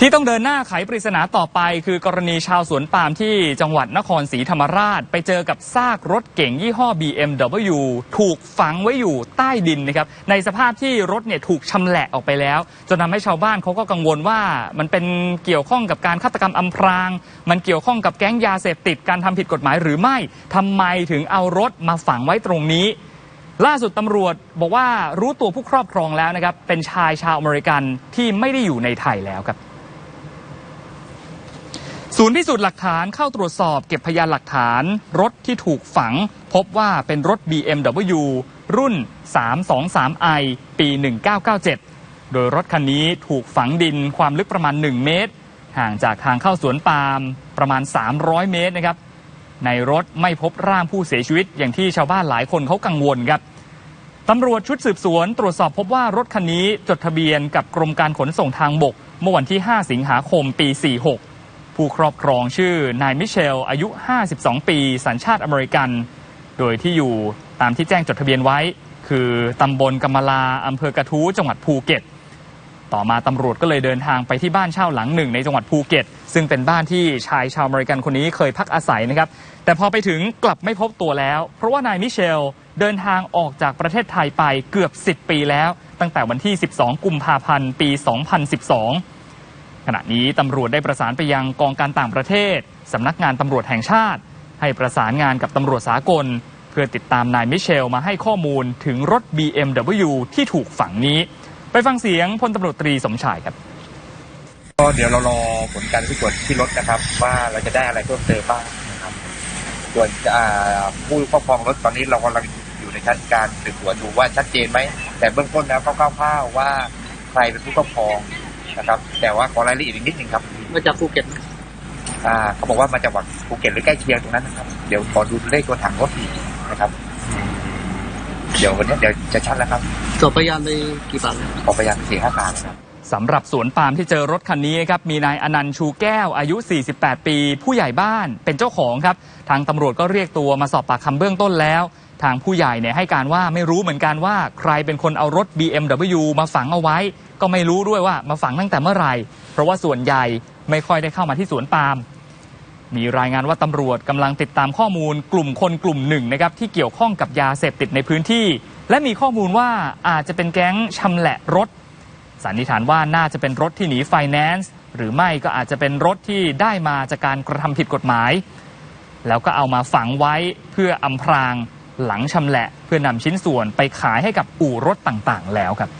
ที่ต้องเดินหน้าไขปริศนาต่อไป คือกรณีชาวสวนปาล์มที่จังหวัดนครศรีธรรมราช ไปเจอกับซากรถเก๋งยี่ห้อ BMW ถูกฝังไว้อยู่ใต้ดินนะครับในสภาพที่รถเนี่ยถูกชำแหละออกไปแล้ว จนทำให้ชาวบ้านเขาก็กังวลว่ามันเป็นเกี่ยวข้องกับการฆาตกรรมอำพราง มันเกี่ยวข้องกับแก๊งยาเสพติดการทำผิดกฎหมายหรือไม่ทำไมถึงเอารถมาฝังไว้ตรงนี้ล่าสุดตำรวจบอกว่ารู้ตัวผู้ครอบครองแล้วนะครับเป็นชายชาวอเมริกันที่ไม่ได้อยู่ในไทยแล้วครับ ศูนย์พิสูจน์หลักฐานเข้าตรวจสอบเก็บพยานหลักฐาน รถที่ถูกฝัง พบว่าเป็นรถ BMW รุ่น 323i ปี 1997 โดยรถคันนี้ถูกฝังดินความลึกประมาณ 1 เมตร ห่างจากทางเข้าสวนปาล์มประมาณ 300 เมตรนะครับ ในรถไม่พบร่างผู้เสียชีวิตอย่างที่ชาวบ้านหลายคนเขากังวลครับตำรวจชุดสืบสวนตรวจสอบพบว่ารถคันนี้จดทะเบียนกับกรมการขนส่งทางบก เมื่อวันที่ 5 สิงหาคมปี 46 ผู้ครอบครองชื่อนายมิเชล อายุ 52 ปี สัญชาติอเมริกัน โดยที่อยู่ตามที่แจ้งจดทะเบียนไว้ คือตำบลกำมะลาอำเภอกระทู้จังหวัดภูเก็ต ต่อมาตำรวจก็เลยเดินทางไปที่บ้านเช่าหลังหนึ่งในจังหวัดภูเก็ต ซึ่งเป็นบ้านที่ชายชาวอเมริกันคนนี้เคยพักอาศัยนะครับ แต่พอไปถึงกลับไม่พบตัวแล้ว เพราะว่านายมิเชลเดินทางออกจากประเทศไทยไปเกือบ 10 ปีแล้ว ตั้งแต่วันที่ 12 กุมภาพันธ์ ปี 2012 ขณะนี้ตำรวจได้ประสานไปยังกองการต่างประเทศสำนักงานตำรวจแห่งชาติ ให้ประสานงานกับตำรวจสากล เพื่อติดตามนายมิเชลมาให้ข้อมูลถึงรถ BMW ที่ถูกฝังนี้ ไปฟังเสียงพลตำรวจตรีสมชายครับ ก็เดี๋ยวเรารอผลการพิสูจน์ที่รถนะครับ ว่าเราจะได้อะไรเพิ่มเติมบ้างนะครับส่วนผู้ครอบครองรถตอนนี้เรากำลังอยู่ในชั้นการสืบสวนดูว่าชัดเจนไหมแต่เบื้องต้นแล้วก็คร่าวๆว่าใครเป็นผู้ครอบครอง นะครับ แต่ว่าขอรายละเอียดอีกนิดนึงครับมาจากภูเก็ตอ่าเขาบอกว่ามาจากจังหวัดภูเก็ตหรือใกล้เคียงตรงนั้นนะครับ เดี๋ยวขอดูเลขตัวถังรถอีกนะครับ เดี๋ยววันนี้เดี๋ยวจะชัดแล้วครับสอบพยานไปกี่ปากเนี่ยขอพยานสี่ห้าปากนะครับ สำหรับสวนปาล์มที่เจอรถคันนี้ครับมีนายอนันต์ชูแก้วอายุ 48 ปี ผู้ใหญ่บ้านเป็นเจ้าของครับ ทางตำรวจก็เรียกตัวมาสอบปากคำเบื้องต้นแล้ว ทางผู้ใหญ่เนี่ยให้การว่าไม่รู้เหมือนกันว่าใครเป็นคนเอารถ BMW มาฝังเอาไว้ ก็ไม่รู้ด้วยว่ามาฝังตั้งแต่เมื่อไหร่ เพราะว่าส่วนใหญ่ไม่ค่อยได้เข้ามาที่สวนปาล์มมีรายงานว่าตำรวจกำลังติดตามข้อมูลกลุ่มคนกลุ่มหนึ่งนะครับที่เกี่ยวข้องกับยาเสพติดในพื้นที่ และมีข้อมูลว่าอาจจะเป็นแก๊งชำแหละรถ สันนิษฐานว่าน่าจะเป็นรถที่หนีไฟแนนซ์หรือไม่ก็อาจจะเป็นรถที่ได้มาจากการกระทำผิดกฎหมาย แล้วก็เอามาฝังไว้เพื่ออำพรางหลังชำแหละ เพื่อนำชิ้นส่วนไปขายให้กับอู่รถต่างๆ แล้วครับ